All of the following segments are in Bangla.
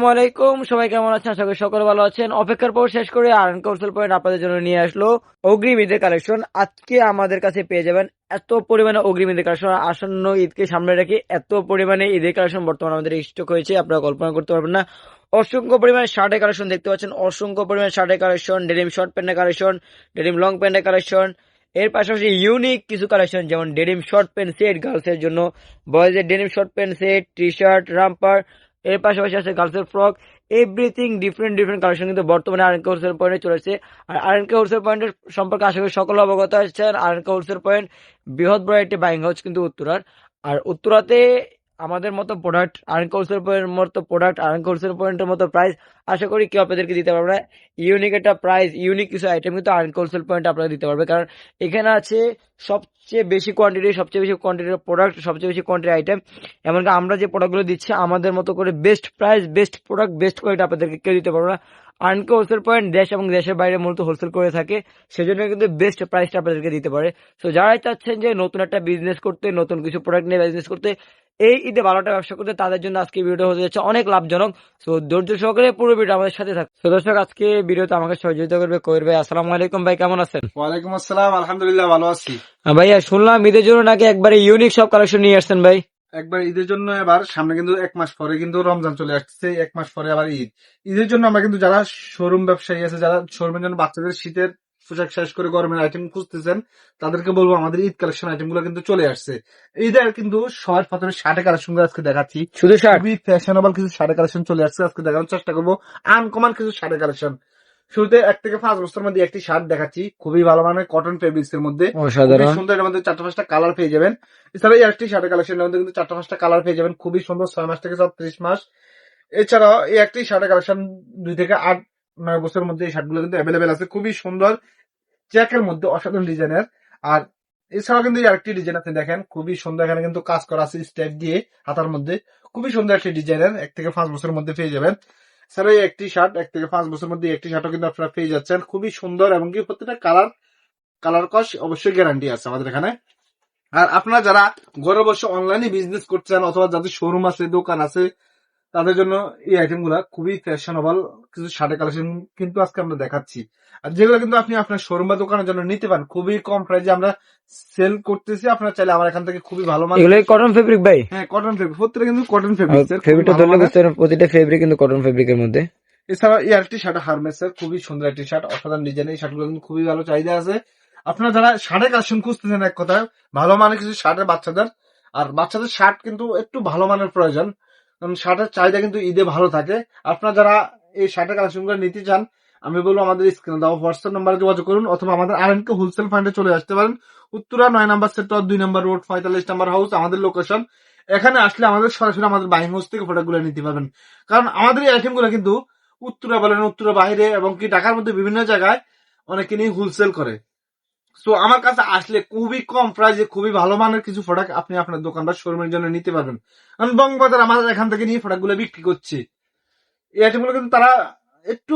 আসসালামু সবাই কেমন আছেন? আশা করি সকলে ভালো আছেন। অপেক্ষার পর শেষ করে আয়রন কৌশল পয়েন্ট আপনাদের জন্য নিয়ে আসলো অগ্রিম ঈদের কালেকশন। আজকে আমাদের কাছে পেয়ে যাবেন এত পরিমাণে অগ্রিম ঈদের কালেকশন আসন্ন ঈদকে সামনে রেখে এত পরিমাণে ঈদের কালেকশন বর্তমানে আমাদের স্টক হয়েছে, আপনারা কল্পনা করতে পারবেন না। অসংখ্য পরিমাণে শার্টের কালেকশন দেখতে পাচ্ছেন। অসংখ্য পরিমাণে শার্টের কালেকশন, ডেনিম শর্ট প্যান্টের কালেকশন, ডেনিম লং প্যান্টের কালেকশন। এর পাশাপাশি ইউনিক কিছু কালেকশন, যেমন ডেনিম শর্ট প্যান্ট সেট গার্লসের জন্য। বয়েজের denim short pant set T shirt romper এর পাশাপাশি আছে গার্লসের frock. Everything different different collection কিন্তু বর্তমানে আরএনকে হোলসেল পয়েন্টে চলেছে আর আরএনকে হোলসেল পয়েন্টের সম্পর্কে আশা করি সকল অবগত আছেন। আরএনকে হোলসেল পয়েন্ট বৃহৎ বড় একটি বাইং হাউস কিন্তু উত্তরার। আর উত্তরাতে আমাদের মতো প্রোডাক্ট আরএনকে হোলসেল পয়েন্টের মতো প্রোডাক্ট আরএনকে হোলসেল পয়েন্টের মতো প্রাইস আশা করি কেউ আপনাদেরকে দিতে পারবে না। ইউনিক একটা প্রাইস ইউনিক কিছু আইটেম কিন্তু আরএনকে হোলসেল পয়েন্ট আপনারা দিতে পারবে। কারণ এখানে আছে সবচেয়ে বেশি কোয়ান্টিটি সবচেয়ে বেশি কোয়ান্টিটির প্রোডাক্ট সবচেয়ে বেশি কোয়ান্টিটির আইটেম এমনকি আমরা যে প্রোডাক্টগুলো দিচ্ছি, আমাদের মতো করে best price best product best quality আপনাদেরকে কেউ দিতে পারবে না। আর্নকে হোলসেল পয়েন্ট দেশ এবং দেশের বাইরে মূলত হোলসেল করে থাকে, সেজন্য কিন্তু বেস্ট প্রাইসটা আপনাদেরকে দিতে পারে। তো যারাই চাচ্ছেন যে নতুন একটা বিজনেস করতে, নতুন কিছু প্রোডাক্ট নিয়ে বিজনেস করতে এই ঈদে ভালোটা ব্যবসা করতে তাদের জন্য আজকে ভিডিও হতে যাচ্ছে অনেক লাভজনক। তো ধৈর্য সহকারে পুরো ভিডিও আমাদের সাথে থাক। তো দর্শক আজকে ভিডিওতে আমাকে সহযোগিতা করবে কবির ভাই। আসসালামু আলাইকুম ভাই কেমন আছেন? ওয়ালাইকুম আসসালাম আলহামদুলিল্লাহ ভালো আছি। ভাইয়া শুনলাম ঈদের জন্য নাকি একবারে ইউনিক সব কালেকশন নিয়ে আসছেন ভাই? একবার ঈদের জন্য এবার সামনে কিন্তু এক মাস পরে কিন্তু রমজান চলে আসছে এক মাস পরে আবার ঈদ। ঈদের জন্য আমরা কিন্তু যারা শোরুম ব্যবসায়ী আছে যারা শোরুমের জন্য বাচ্চাদের শীতের পোশাক শেষ করে গরমের আইটেম খুঁজতেছেন তাদেরকে বলব আমাদের ঈদ কালেকশন আইটেমগুলো কিন্তু চলে আসছে। ঈদের কিন্তু সবার প্রথমে শার্টে কালেকশনগুলো আজকে দেখাচ্ছি। শুধু শার্ট? খুবই ফ্যাশনেবল কিছু শাড়ি কালেকশন চলে আসছে আজকে দেখানোর চেষ্টা করব। আনকমন কিছু শাড়ি কালেকশন শুরুতে এক থেকে পাঁচ বছরের মধ্যে একটি শার্ট দেখাচ্ছি খুবই ভালো মানের কটন ফেব্রিক্স এর মধ্যে। সুন্দর এর মধ্যে চারটা পাঁচটা কালার পেয়ে যাবেন। এছাড়া এই একটি শার্টের কালেকশনের মধ্যে কিন্তু চারটা পাঁচটা কালার পেয়ে যাবেন। খুবই সুন্দর ছয় মাস থেকে ছত্রিশ মাস। এছাড়াও এই একটি শার্টের কালেকশন দুই থেকে আট নয় বছরের মধ্যে এই শার্টগুলো কিন্তু অ্যাভেলেবেল আছে। খুবই সুন্দর জ্যাকের মধ্যে অসাধারণ ডিজাইনের। আর এছাড়াও কিন্তু আরেকটি ডিজাইন আপনি দেখেন, খুবই সুন্দর এখানে কিন্তু কাজ করা আছে স্টেপ দিয়ে, হাতার মধ্যে। খুবই সুন্দর একটি ডিজাইনের, এক থেকে পাঁচ বছরের মধ্যে পেয়ে যাবেন। এছাড়া একটি শার্ট, এক থেকে পাঁচ বছরের মধ্যে একটি শার্টও কিন্তু আপনারা পেয়ে যাচ্ছেন। খুবই সুন্দর এবং কি প্রত্যেকটা কালার কালার কস অবশ্যই গ্যারান্টি আছে আমাদের এখানে। আর আপনারা যারা ঘরে বসে অনলাইনে বিজনেস করছেন অথবা যাদের শোরুম আছে, দোকান আছে তাদের জন্য এই আইটেমগুলা খুবই ফ্যাশনেবল কিছু শার্টের কালেকশন কিন্তু আজকে আমরা দেখাচ্ছি। আর যেগুলো কিন্তু আপনি আপনার শোরুম বা দোকানের জন্য নিতে পারেন খুবই কম প্রাইসে আমরা সেল করতেছি আপনারা চাইলে আমার এখান থেকে খুবই ভালো মান এগুলো কটন ফেব্রিক ভাই? হ্যাঁ কটন ফেব্রিক প্রত্যেকটা কিন্তু কটন ফেব্রিক ফেব্রিকটা ধরলে বুঝতে প্রতিটা ফেব্রিক কিন্তু কটন ফেব্রিকের মধ্যে। এছাড়া এই আরেকটি শার্ট হারমেসের খুবই সুন্দর একটি শার্ট অসাধারণ ডিজাইন এই শার্টগুলো কিন্তু খুবই ভালো চাহিদা আছে। আপনারা যারা শার্টের কালেকশন খুঁজতেছেন এক কথায় ভালো মানের কিছু শার্টের বাচ্চাদের আর বাচ্চাদের শার্ট কিন্তু একটু ভালো মানের প্রয়োজন। শার্টের চাহিদা কিন্তু ঈদে ভালো থাকে। আপনারা যারা এই শার্টেরগুলো নিতে চান, আমি বলব আমাদের স্ক্রিনে দেওয়া হোয়াটসঅ্যাপ নাম্বারে যোগাযোগ করুন অথবা আমাদের আর এনকে হোলসেল ফান্ডে চলে আসতে পারেন। উত্তরা নয় নাম্বার সেক্টর দুই নাম্বার রোড পঁয়তাল্লিশ নাম্বার হাউস আমাদের লোকেশন এখানে আসলে আমাদের সরাসরি আমাদের বাইং হাউস থেকে প্রোডাক্টগুলো নিতে পারবেন। কারণ আমাদের এই আইটেমগুলো কিন্তু উত্তরা বলেন, উত্তরা বাইরে এবং কি ঢাকার মধ্যে বিভিন্ন জায়গায় অনেকে নিয়ে হোলসেল করে। তো আমার কাছে আসলে খুবই কম প্রাইসে খুবই ভালো মানের কিছু প্রোডাক্ট আপনি আপনার দোকান বা শোরুমের জন্য নিতে পারবেন। কারণ বঙ্গবাজার, আমাদের এখান থেকে নিয়ে প্রোডাক্টগুলো বিক্রি করছে। এই আইটেমগুলো কিন্তু তারা একটু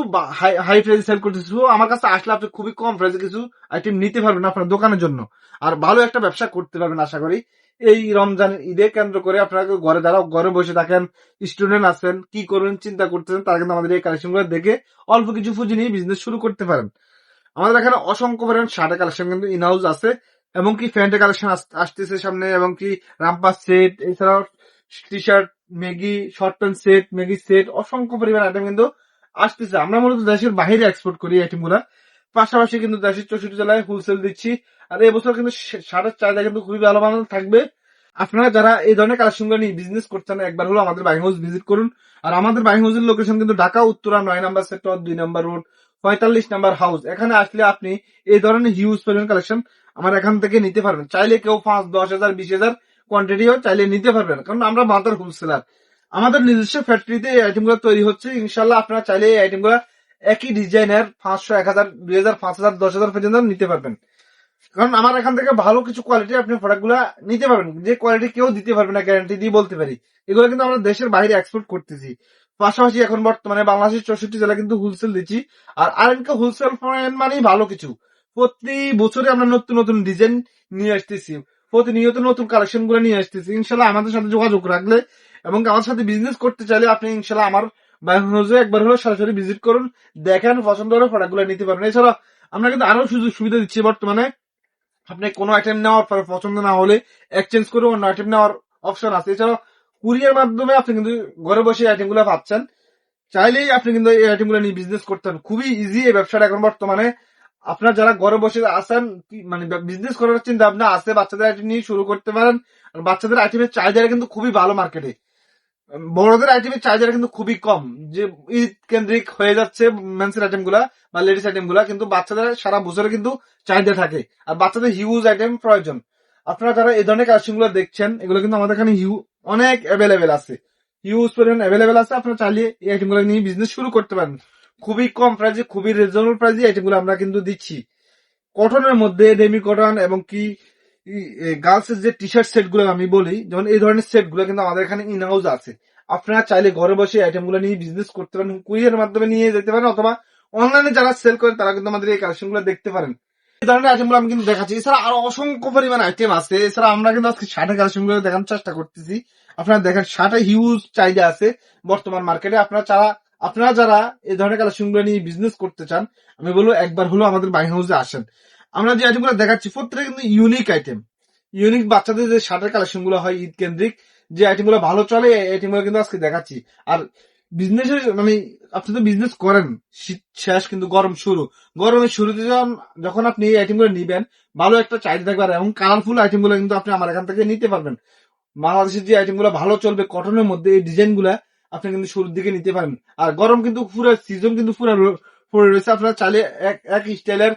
হাই প্রাইসে সেল করতেছে আমার কাছে আসলে আপনি খুবই কম প্রাইসে কিছু আইটেম নিতে পারবেন আপনার দোকানের জন্য। আর ভালো একটা ব্যবসা করতে পারবেন আশা করি। এই রমজান ঈদে কেন্দ্র করে আপনারা ঘরে দাঁড়াও, ঘরে বসে থাকেন স্টুডেন্ট আছেন, কি করবেন, চিন্তা করতেছেন, তারা কিন্তু আমাদের এই কালেকশনগুলো দেখে অল্প কিছু পুঁজি নিয়ে বিজনেস শুরু করতে পারেন। আমাদের এখানে অসংখ্য পরিমাণ শার্টের কালেকশন কিন্তু ইনহাউস আছে, এবং কি প্যান্টের কালেকশন আসতেছে সামনে, এবং কি রাম্পার সেট এছাড়াও টি শার্ট মেগি শর্ট প্যান্ট সেট মেগি সেট অসংখ্য পরিমাণ আইটেম কিন্তু আসতেছে। আমরা মূলত দেশের বাইরে এক্সপোর্ট করি আইটেমগুলা। পাশাপাশি কিন্তু দেশের চৌষট্টি জেলায় হোলসেল দিচ্ছি। আর এবছর কিন্তু শার্টের চাহিদা কিন্তু খুবই ভালো মানের থাকবে। আপনারা যারা এই ধরনের কালেকশনগুলো নিয়ে বিজনেস করছেন, একবার হলো আমাদের বাইং হাউস ভিজিট করুন। আর আমাদের বাইং হাউসের লোকেশন কিন্তু ঢাকা, উত্তরা, নয় নাম্বার সেক্টর দুই নাম্বার রোড পঁয়তাল্লিশ নাম্বার হাউস এখানে আসলে আপনি এই ধরনের হিউজ পরিমাণ কালেকশন আমার এখান থেকে নিতে পারবেন। চাইলে কেউ পাঁচ, দশ হাজার, বিশ হাজার কোয়ান্টিটিও চাইলে নিতে পারবেন। কারণ আমরা মাদার হোলসেলার আমাদের নিজস্ব ফ্যাক্টরিতে এই আইটেম তৈরি হচ্ছে। ইনশাল্লাহ আপনারা চাইলে এই আইটেম একই ডিজাইনের পাঁচশো, এক হাজার, দুই হাজার, পাঁচ হাজার, দশ হাজার পর্যন্ত নিতে পারবেন। কারণ আমার এখান থেকে ভালো কিছু কোয়ালিটি আপনি প্রোডাক্ট নিতে পারবেন। যে কোয়ালিটি কেউ দিতে পারবে না গ্যারান্টি দিয়ে বলতে পারি। এগুলো কিন্তু আমরা দেশের বাইরে এক্সপোর্ট করতেছি। পাশাপাশি এখন বর্তমানে বাংলাদেশের চৌষট্টি জেলা কিন্তু হোলসেল দিচ্ছি। আর আরেনকে হোলসেল মানেই ভালো কিছু। প্রতি বছরে আমরা নতুন নতুন ডিজাইন নিয়ে আসতেছি। প্রতিনিয়ত নতুন কালেকশনগুলো নিয়ে আসতেছি। ইনশাল্লাহ আমাদের সাথে যোগাযোগ রাখলে এবং আমার সাথে বিজনেস করতে চাইলে আপনি ইনশাল্লাহ আমার বাইং একবার হলো সরাসরি ভিজিট করুন, দেখেন, পছন্দ হলে প্রোডাক্টগুলো নিতে পারবেন। এছাড়া আমরা কিন্তু আরও সুযোগ সুবিধা দিচ্ছি বর্তমানে। আপনি কোনো আইটেম নেওয়ার পরে পছন্দ না হলে এক্সচেঞ্জ করে অন্য আইটেম নেওয়ার অপশন আছে। এছাড়া কুরিয়ার মাধ্যমে আপনি কিন্তু ঘরে বসে আইটেমগুলো পাচ্ছেন। চাইলেই আপনি কিন্তু এই আইটেমগুলো নিয়ে বিজনেস করতেন খুবই ইজি এই ব্যবসাটা এখন বর্তমানে। আপনার যারা ঘরে বসে আছেন, কি- মানে বিজনেস করার চিন্তা ভাবনা আছে, বাচ্চাদের আইটেম নিয়ে শুরু করতে পারেন। আর বাচ্চাদের আইটেমের চাহিদাটা কিন্তু খুবই ভালো মার্কেটে বড়দের আইটেমের চাহিদা কিন্তু খুবই কম। যে ঈদ কেন্দ্রিক হয়ে যাচ্ছে মেন্সের আইটেমগুলা বা লেডিস আইটেমগুলা, কিন্তু বাচ্চাদের সারা বছরে কিন্তু চাহিদা থাকে। আর বাচ্চাদের হিউজ আইটেম প্রয়োজন। আপনারা যারা এই ধরনের কালেকশনগুলো দেখছেন, এগুলো কিন্তু আমাদের এখানে হিউ অনেক অ্যাভেলেবেল আছে। হিউজ পরিমাণ অ্যাভেলেবেল আছে, আপনারা চাইলে এই আইটেমগুলো নিয়ে বিজনেস শুরু করতে পারেন। খুবই কম প্রাইসে খুবই রিজনেবল প্রাইসে আইটেমগুলো আমরা কিন্তু দিচ্ছি। কটনের মধ্যে ডেমি কটন এবং কি গার্লস এর যে টি শার্ট সেটগুলো আমি বলি, যেমন এই ধরনের সেটগুলো কিন্তু আমাদের এখানে ইন হাউস আছে। আপনারা চাইলে ঘরে বসে আইটেমগুলো নিয়ে বিজনেস করতে পারেন কুরিয়ার মাধ্যমে নিয়ে যেতে পারেন, অথবা অনলাইনে যারা সেল করেন তারা কিন্তু আমাদের এই কালেকশনগুলো দেখতে পারেন। আপনারা যারা এই ধরনের কালেকশনগুলো নিয়ে বিজনেস করতে চান, আমি বলব একবার হলো আমাদের হাউসে আসেন। আমরা যে আইটেমগুলো দেখাচ্ছি প্রত্যেকটা কিন্তু ইউনিক আইটেম ইউনিক বাচ্চাদের যে শার্টের কালেকশনগুলো হয় ঈদ কেন্দ্রিক, যে আইটেমগুলো ভালো চলে, এই আইটেমগুলো কিন্তু আজকে দেখাচ্ছি। আর বিজনেসের মানে আপনি তো বিজনেস করেন, শীত শেষ কিন্তু গরম শুরু। গরমের শুরুতে যখন আপনি এই আইটেমগুলো নিবেন, ভালো একটা চাহিদা থাকবে আর এবং কালারফুল আইটেমগুলো কিন্তু আপনি আমার এখান থেকে নিতে পারবেন। বাংলাদেশের যে আইটেমগুলো ভালো চলবে কটনের মধ্যে এই ডিজাইনগুলা আপনি কিন্তু শুরুর দিকে নিতে পারেন। আর গরম কিন্তু পুরো সিজন কিন্তু পুরো পড়ে রয়েছে। আপনারা চাইলে এক এক স্টাইলের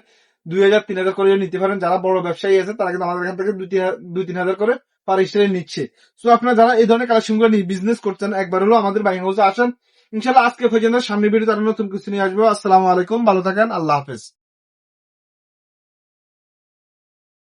দুই হাজার, তিন হাজার করে নিতে পারেন। যারা বড় ব্যবসায়ী আছে, তারা কিন্তু আমাদের এখান থেকে দুই, তিন হাজার করে পার নিচ্ছে। তো আপনারা যারা এই ধরনের কালেকশনগুলো নিয়ে বিজনেস করছেন একবার হলো আমাদের বাইং হাউসে আসেন। ইনশাল্লাহ আজকে পর্যন্ত সামনে ভিডিওতে আরও নতুন কিছু নিয়ে আসব। আসসালামু আলাইকুম, ভালো থাকেন, আল্লাহ হাফেজ।